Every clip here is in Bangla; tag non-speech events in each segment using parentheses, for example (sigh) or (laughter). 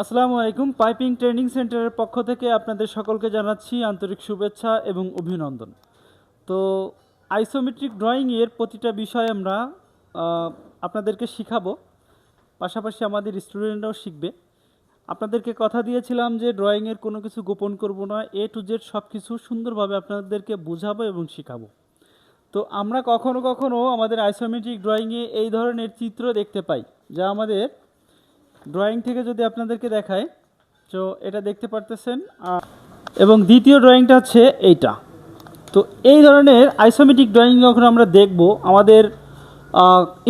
আসসালামু আলাইকুম। পাইপিং ট্রেনিং সেন্টারের পক্ষ থেকে আপনাদের সকলকে জানাচ্ছি আন্তরিক শুভেচ্ছা এবং অভিনন্দন। তো আইসোমেট্রিক ড্রয়িংয়ের প্রতিটা বিষয় আমরা আপনাদেরকে শিখাবো। পাশাপাশি আমাদের স্টুডেন্টরাও শিখবে। আপনাদেরকে কথা দিয়েছিলাম যে ড্রয়িংয়ের কোনো কিছু গোপন করব না, এ টু জেড সব কিছু সুন্দরভাবে আপনাদেরকে বোঝাবো এবং শেখাবো। তো আমরা কখনো কখনো আমাদের আইসোমেট্রিক ড্রয়িংয়ে এই ধরনের চিত্র দেখতে পাই, যা আমাদের ড্রয়িং থেকে যদি আপনাদেরকে দেখায় তো এটা দেখতে পারতেছেন এবং দ্বিতীয় ড্রয়িংটা হচ্ছে এইটা। তো এই ধরনের আইসোমেটিক ড্রয়িং যখন আমরা দেখব, আমাদের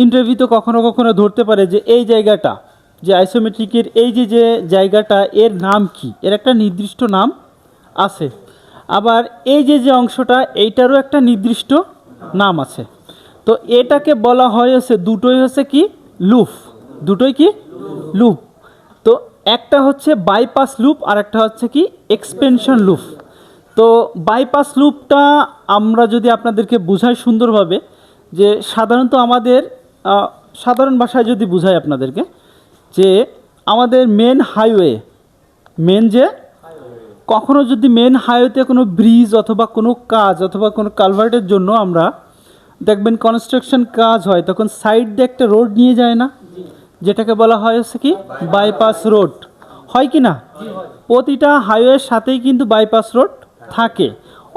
ইন্টারভিউতে কখনো কখনো ধরতে পারে যে এই জায়গাটা, যে আইসোমেট্রিকের এই যে যে জায়গাটা, এর নাম কি? এর একটা নির্দিষ্ট নাম আছে। আবার এই যে যে অংশটা, এইটারও একটা নির্দিষ্ট নাম আছে। তো এটাকে বলা হয় হচ্ছে দুটোই হচ্ছে কি? লুফ। দুটোই কি? লুপ। তো একটা হচ্ছে বাইপাস লুপ, আর একটা হচ্ছে কি এক্সপেনশন লুপ। তো বাইপাস লুপটা আমরা যদি আপনাদেরকে বুঝাই সুন্দরভাবে, যে সাধারণত আমাদের সাধারণ ভাষায় যদি বুঝাই আপনাদেরকে, যে আমাদের মেন হাইওয়ে মেন যে কখনো যদি মেন হাইওয়েতে কোনো ব্রিজ অথবা কোনো কাজ অথবা কোনো কালভার্টের জন্য আমরা দেখবেন কনস্ট্রাকশন কাজ হয়, তখন সাইড দিয়ে একটা রোড নিয়ে যায় না। যেটাকে বলা হয় হচ্ছে কি? বাইপাস রোড হয় কি না? প্রতিটা হাইওয়ের সাথেই কিন্তু বাইপাস রোড থাকে।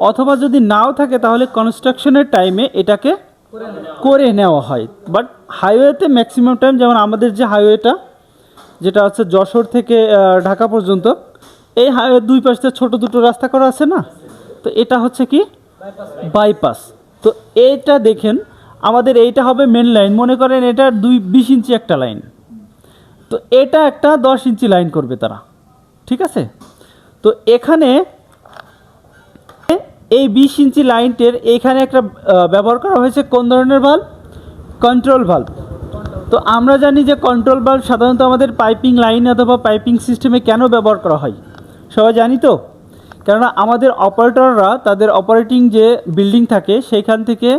অথবা যদি নাও থাকে, তাহলে কনস্ট্রাকশনের টাইমে এটাকে করে নেওয়া হয়। বাট হাইওয়েতে ম্যাক্সিমাম টাইম যেমন আমাদের যে হাইওয়েটা যেটা হচ্ছে যশোর থেকে ঢাকা পর্যন্ত, এই হাইওয়ে দুই পাশে ছোট দুটো রাস্তা করা আছে না? তো এটা হচ্ছে কি? বাইপাস তো এইটা দেখেন আমাদের এইটা হবে মেন লাইন মনে করেন এটা দুই বিশ ইঞ্চি একটা লাইন তো এটা একটা দশ ইঞ্চি লাইন করবে তারা। ঠিক আছে? তো এখানে এই বিশ ইঞ্চি লাইনটের এখানে একটা ব্যবহার করা হয়েছে কোন ধরনের ভাল্ব কন্ট্রোল ভাল্ব তো আমরা জানি যে কন্ট্রোল ভাল্ব সাধারণত আমাদের পাইপিং লাইন অথবা পাইপিং সিস্টেমে কেন ব্যবহার করা হয়? সবাই জানি তো? কেননা আমাদের অপারেটররা তাদের অপারেটিং যে বিল্ডিং থাকে, সেইখান থেকে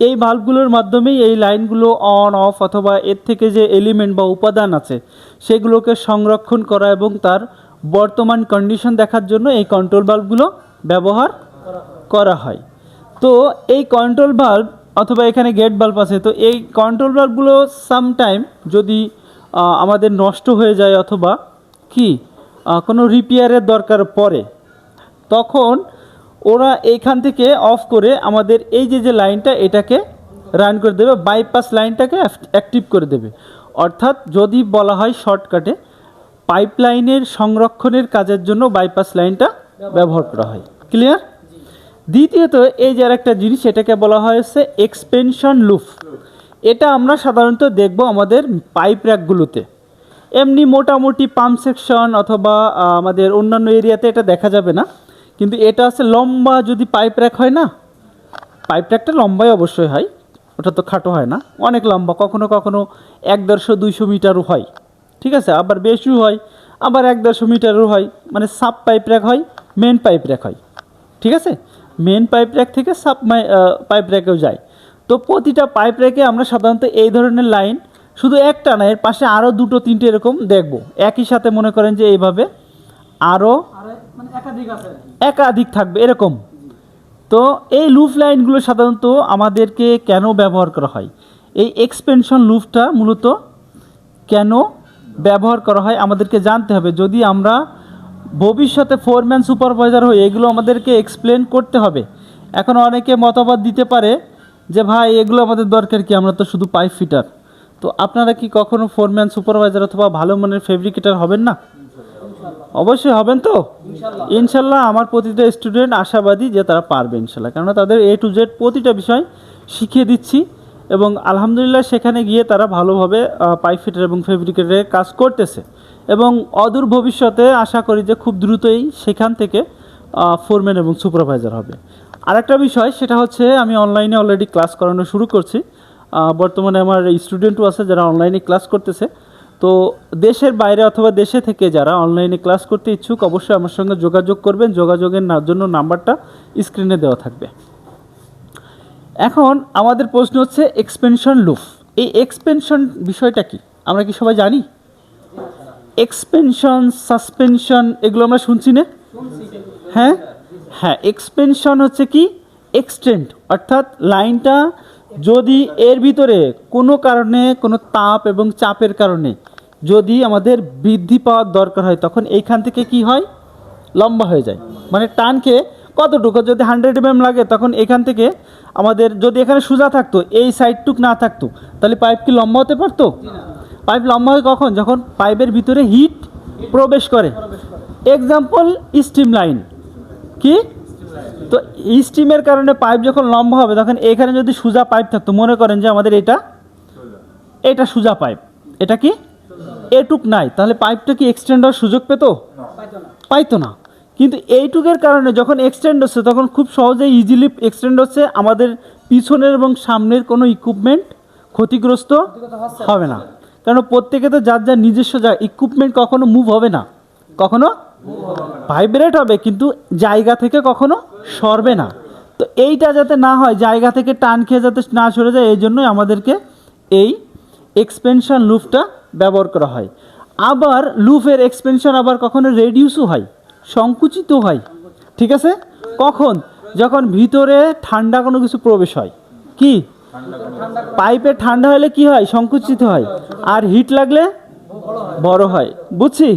এই ভাল্বগুলোর মাধ্যমেই এই লাইনগুলো অন অফ অথবা এর থেকে যে এলিমেন্ট বা উপাদান আছে, সেগুলোকে সংরক্ষণ করা এবং তার বর্তমান কন্ডিশন দেখার জন্য এই কন্ট্রোল ভাল্বগুলো ব্যবহার করা হয়। তো এই কন্ট্রোল ভাল্ব অথবা এখানে গেট বাল্ব আছে, তো এই কন্ট্রোল ভাল্বগুলো সামটাইম যদি আমাদের নষ্ট হয়ে যায় অথবা কি কোনো রিপেয়ারের দরকার পড়ে, তখন ওরা এইখান থেকে অফ করে আমাদের এই যে যে লাইনটা, এটাকে রান করে দেবে বাইপাস লাইনটাকে অ্যাক্টিভ করে দেবে। অর্থাৎ যদি বলা হয় শর্টকাটে পাইপলাইনের সংরক্ষণের কাজের জন্য বাইপাস লাইনটা ব্যবহার করা হয়। ক্লিয়ার দ্বিতীয়ত, এই যে আরেকটা জিনিস, এটাকে বলা হয়েছে এক্সপেনশন লুপ এটা আমরা সাধারণত দেখব আমাদের পাইপ র্যাকগুলোতে এমনি মোটামুটি পাম্প সেকশন অথবা আমাদের অন্যান্য এরিয়াতে এটা দেখা যাবে না। কিন্তু এটা আছে লম্বা, যদি পাইপ র্যাক হয় না? পাইপ র্যাকটা লম্বাই অবশ্যই হয়, ওটা তো খাটো হয় না। অনেক লম্বা, কখনো কখনো এক দেড়শো দুইশো মিটারও হয়। ঠিক আছে, আবার বেশিও হয়, আবার এক দেড়শো মিটারও হয়। মানে সাব পাইপ র্যাক হয় মেন পাইপ র্যাক হয়। ঠিক আছে? মেন পাইপ র্যাক থেকে সাব পাইপ র্যাকেও যায়। তো প্রতিটা পাইপ র্যাকে আমরা সাধারণত এই ধরনের লাইন শুধু একটা না, এর পাশে আরও দুটো, তিনটে এরকম দেখব। একই সাথে মনে করেন যে এইভাবে আরও মানে একাধিক আছে একাধিক থাকবে এরকম। তো এই লুফ লাইনগুলো সাধারণত আমাদেরকে কেন ব্যবহার করা হয়? এই এক্সপেনশন লুফটা মূলত কেন ব্যবহার করা হয় আমাদেরকে জানতে হবে। যদি আমরা ভবিষ্যতে ফোরম্যান সুপারভাইজার হই এগুলো আমাদেরকে এক্সপ্লেন করতে হবে এখন অনেকে মতামত দিতে পারে যে ভাই এগুলো আমাদের দরকার কি? আমরা তো শুধু পাইপ ফিটার তো আপনারা কি কখনো ফোরম্যান সুপারভাইজার অথবা ভালো মানের ফেব্রিকেটার হবেন না? অবশ্যই হবেন তো? ইনশাল্লাহ। আমার প্রতিটা স্টুডেন্ট আশাবাদী যে তারা পারবে ইনশাল্লাহ। কেননা তাদের এ টু জেড প্রতিটা বিষয় শিখিয়ে দিচ্ছি এবং আলহামদুলিল্লাহ সেখানে গিয়ে তারা ভালোভাবে পাইপ ফিটার এবং ফেব্রিকেটারের কাজ করতেছে। এবং অদূর ভবিষ্যতে আশা করি যে খুব দ্রুতই সেখান থেকে ফোরম্যান এবং সুপারভাইজার হবে। আরেকটা বিষয় সেটা হচ্ছে আমি অনলাইনে অলরেডি ক্লাস করানো শুরু করছি। বর্তমানে আমার স্টুডেন্টও আছে যারা অনলাইনে ক্লাস করতেছে। তো দেশের বাইরে অথবা দেশে থেকে যারা অনলাইনে ক্লাস করতে ইচ্ছুক, অবশ্যই আমার সঙ্গে যোগাযোগ করবেন। যোগাযোগের জন্য নাম্বারটা স্ক্রিনে দেওয়া থাকবে। এখন আমাদের প্রশ্ন হচ্ছে এক্সপেনশন লুফ এই এক্সপেনশন বিষয়টা কি? আমরা কি সবাই জানি? এক্সপেনশন সাসপেনশন এগুলো আমরা শুনছি না? হ্যাঁ? হ্যাঁ এক্সপেনশন হচ্ছে কি? এক্সটেন্ড অর্থাৎ লাইনটা যদি এর ভিতরে কোনো কারণে, কোনো তাপ এবং চাপের কারণে যদি আমাদের বৃদ্ধি পাওয়ার দরকার হয়, তখন এইখান থেকে কি হয়? লম্বা হয়ে যায়। মানে টানকে কতটুকু? যদি হান্ড্রেড এম লাগে, তখন এখান থেকে আমাদের যদি এখানে সোজা থাকতো, এই সাইডটুক না থাকতো, তাহলে পাইপ কি লম্বা হতে পারতো? পাইপ লম্বা হয় কখন? যখন পাইপের ভিতরে হিট প্রবেশ করে। এক্সাম্পল স্টিম লাইন কি? তো স্টিমের কারণে পাইপ যখন লম্বা হবে, তখন এখানে যদি সোজা পাইপ থাকতো, মনে করেন যে আমাদের এটা এটা সোজা পাইপ এটা কি? এটুক নাই। তাহলে পাইপটা কি এক্সটেন্ড হওয়ার সুযোগ পেতো? পাইতো না। কিন্তু এইটুকের কারণে যখন এক্সটেন্ড হচ্ছে, তখন খুব সহজেই ইজিলি এক্সটেন্ড হচ্ছে। আমাদের পিছনের এবং সামনের কোনো ইকুইপমেন্ট ক্ষতিগ্রস্ত হবে না। কারণ প্রত্যেকে তো যার যার নিজস্ব যা ইকুইপমেন্ট কখনো মুভ হবে না। কখনো ভাইব্রেট হবে, কিন্তু জায়গা থেকে কখনো সরবে না। তো এইটা যাতে না হয়, জায়গা থেকে টান খেয়ে যাতে না সরে যায়, এই জন্যই আমাদেরকে এই এক্সপেনশন লুফটা ব্যবহার করা হয়। আবার লুফের এক্সপেনশন আবার কখনো রেডিউসও হয়, সংকুচিত হয়, ঠিক আছে? কখন? যখন ভিতরে ঠান্ডা কোনো কিছু প্রবেশ হয়। কি? পাইপে ঠান্ডা হলে কি হয়? সংকুচিত হয়। আর হিট লাগলে বড় হয়। বুঝছি?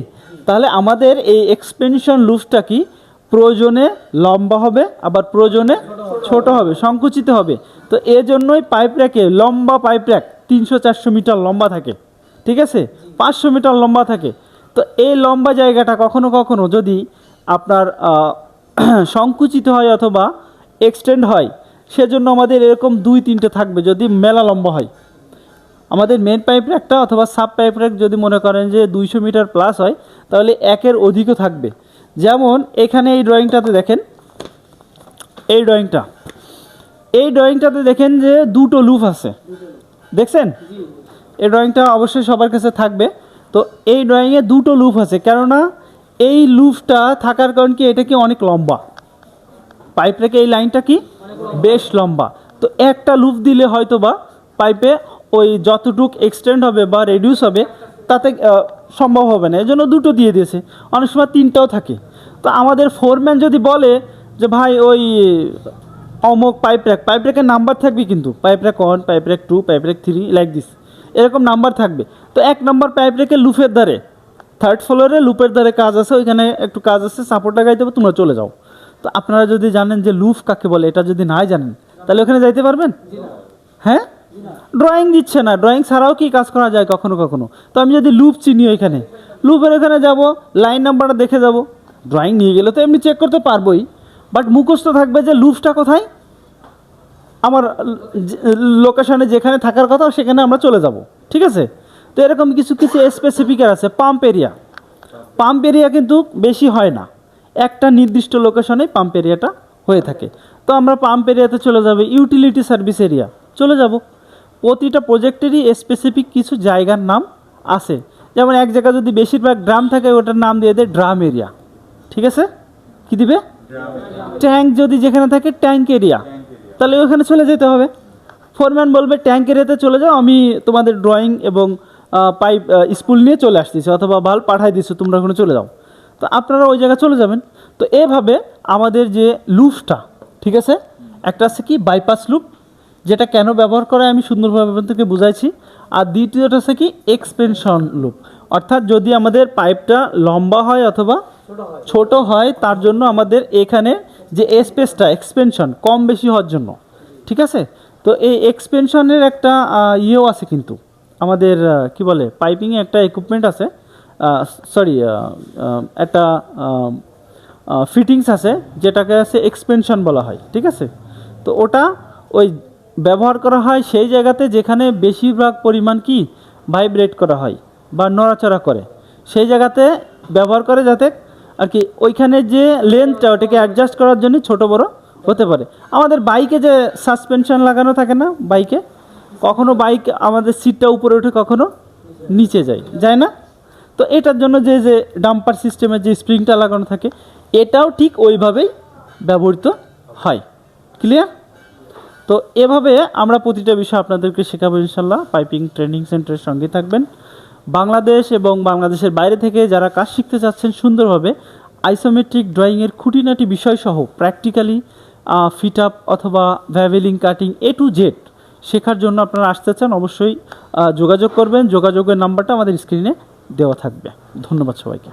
তাহলে আমাদের এই এক্সপেনশন লুফটা কি? প্রয়োজনে লম্বা হবে, আবার প্রয়োজনে ছোট হবে, সংকুচিত হবে। তো এর জন্যই পাইপ র্যাকে লম্বা পাইপ র্যাক তিনশো চারশো মিটার লম্বা থাকে। ঠিক আছে? পাঁচশো মিটার লম্বা থাকে। তো এই লম্বা জায়গাটা কখনো কখনো যদি আপনার (clears throat) সংকুচিত হয় অথবা এক্সটেন্ড হয়, সেজন্য আমাদের এরকম দুই তিনটে থাকবে যদি মেলা লম্বা হয়। আমাদের মেন পাইপ র্যাকটা অথবা সাব পাইপ র্যাক যদি মনে করেন যে দুইশো মিটার প্লাস হয় তাহলে একের অধিকও থাকবে। যেমন এখানে এই ড্রয়িংটাতে দেখেন, এই ড্রয়িংটা এই ড্রয়িংটাতে দেখেন যে দুটো লুফ আছে। দেখছেন? এই ড্রয়িংটা অবশ্যই সবার কাছে থাকবে। তো এই ড্রয়িংয়ে দুটো লুফ আছে, কেননা এই লুফটা থাকার কারণ কি? এটা কি অনেক লম্বা? পাইপ রেখে এই লাইনটা কি? বেশ লম্বা। তো একটা লুপ দিলে হয়তো বা পাইপে ওই যতটুক এক্সটেন্ড হবে বা রেডিউস হবে তাতে সম্ভব হবে না। এই জন্য দুটো দিয়ে দিয়েছে। অনেক সময় তিনটাও থাকে। তো আমাদের ফোরম্যান যদি বলে যে, ভাই, ওই অমুক পাইপ র্যাক পাইপ র্যাকের নাম্বার থাকবে কিন্তু। Pipe rack one pipe rack two pipe rack three like this এরকম নাম্বার থাকবে। তো এক নম্বর পাইপ র্যাকের লুফের ধারে থার্ড ফ্লোরে লুপের ধারে কাজ আছে, ওইখানে একটু কাজ আছে সাপোর্ট লাগাইতে হবে, তোমরা চলে যাও। তো আপনারা যদি জানেন যে লুফ কাকে বলে, এটা যদি নাই জানেন, তাহলে ওখানে যাইতে পারবেন? হ্যাঁ? ড্রয়িং দিচ্ছে না। ড্রয়িং ছাড়াও কি কাজ করা যায় কখনো কখনো? তো আমি যদি লুপ চিনি ওইখানে। লুপের ওখানে যাব লাইন নাম্বারটা দেখে যাব। ড্রয়িং নিয়ে গেলে তো এমনি চেক করতে পারবোই। বাট মুখস্থ থাকবে যে লুপটা কোথায়? আমার লোকেশনে যেখানে থাকার কথা, সেখানে আমরা চলে যাব। ঠিক আছে? তো এরকম কিছু কিছু স্পেসিফিকার আছে। পাম্প এরিয়া পাম্প এরিয়া কিন্তু বেশি হয় না। একটা নির্দিষ্ট লোকেশনে পাম্প এরিয়াটা হয়ে থাকে। তো আমরা পাম্প এরিয়াতে চলে যাব। ইউটিলিটি সার্ভিস এরিয়া চলে যাব। প্রতিটা প্রজেক্টেরই স্পেসিফিক কিছু জায়গার নাম আছে। যেমন এক জায়গায় যদি বেশিরভাগ ড্রাম থাকে, ওটার নাম দিয়ে দেয় ড্রাম এরিয়া। ঠিক আছে? কি দিবে? ট্যাঙ্ক যদি যেখানে থাকে, ট্যাঙ্ক এরিয়া। তাহলে ওখানে চলে যেতে হবে। ফোরম্যান বলবে, ট্যাঙ্ক এরিয়াতে চলে যাও, আমি তোমাদের ড্রয়িং এবং পাইপ স্কুল নিয়ে চলে আসতেছি, অথবা ভালো পাঠাই দিচ্ছি, তোমরা ওখানে চলে যাও। তো আপনারা ওই জায়গায় চলে যাবেন। তো এভাবে আমাদের যে লুপটা ঠিক আছে? একটা আছে কি? বাইপাস লুপ যেটা কেন ব্যবহার করে আমি সুন্দরভাবে আপনাদেরকে বুঝাইছি। আর দ্বিতীয়টা আছে কি এক্সপেনশন লুপ অর্থাৎ যদি আমাদের পাইপটা লম্বা হয় অথবা ছোট হয়, তার জন্য আমাদের এখানে যে স্পেসটা এক্সপেনশন কম বেশি হওয়ার জন্য। ঠিক আছে? তো এই এক্সপেনশনের একটা ইয়েও আছে কিন্তু। আমাদের কি বলে পাইপিংয়ে একটা ইকুইপমেন্ট আছে। সরি একটা ফিটিংস আছে, যেটাকে আছে এক্সপেনশন বলা হয়। ঠিক আছে? তো ওটা ওই ব্যবহার করা হয় সেই জায়গাতে যেখানে বেশিরভাগ পরিমাণ কি ভাইব্রেট করা হয় বা নড়াচড়া করে। সেই জায়গাতে ব্যবহার করে যাতে আর কি ওইখানে যে লেন্থটা ওটাকে অ্যাডজাস্ট করার জন্য ছোট বড় হতে পারে। আমাদের বাইকে যে সাসপেনশন লাগানো থাকে না বাইকে কখনো বাইক আমাদের সিটটা উপরে ওঠে কখনো নিচে যায় যায় না? তো এটার জন্য যে যে ডাম্পার সিস্টেমের যে স্প্রিংটা লাগানো থাকে, এটাও ঠিক ওইভাবেই ব্যবহৃত হয়। ক্লিয়ার তো এভাবে আমরা প্রতিটা বিষয় আপনাদেরকে শেখাবো ইনশাল্লাহ পাইপিং ট্রেনিং সেন্টারের সঙ্গে থাকবেন। বাংলাদেশ এবং বাংলাদেশের বাইরে থেকে যারা কাজ শিখতে চাচ্ছেন সুন্দরভাবে আইসোমেট্রিক ড্রয়িংয়ের খুঁটিনাটি বিষয়সহ প্র্যাকটিক্যালি ফিট আপ অথবা bevelling, cutting A to Z শেখার জন্য আপনারা আসতে চান, অবশ্যই যোগাযোগ করবেন। যোগাযোগের নাম্বারটা আমাদের স্ক্রিনে দেওয়া থাকবে। ধন্যবাদ সবাইকে।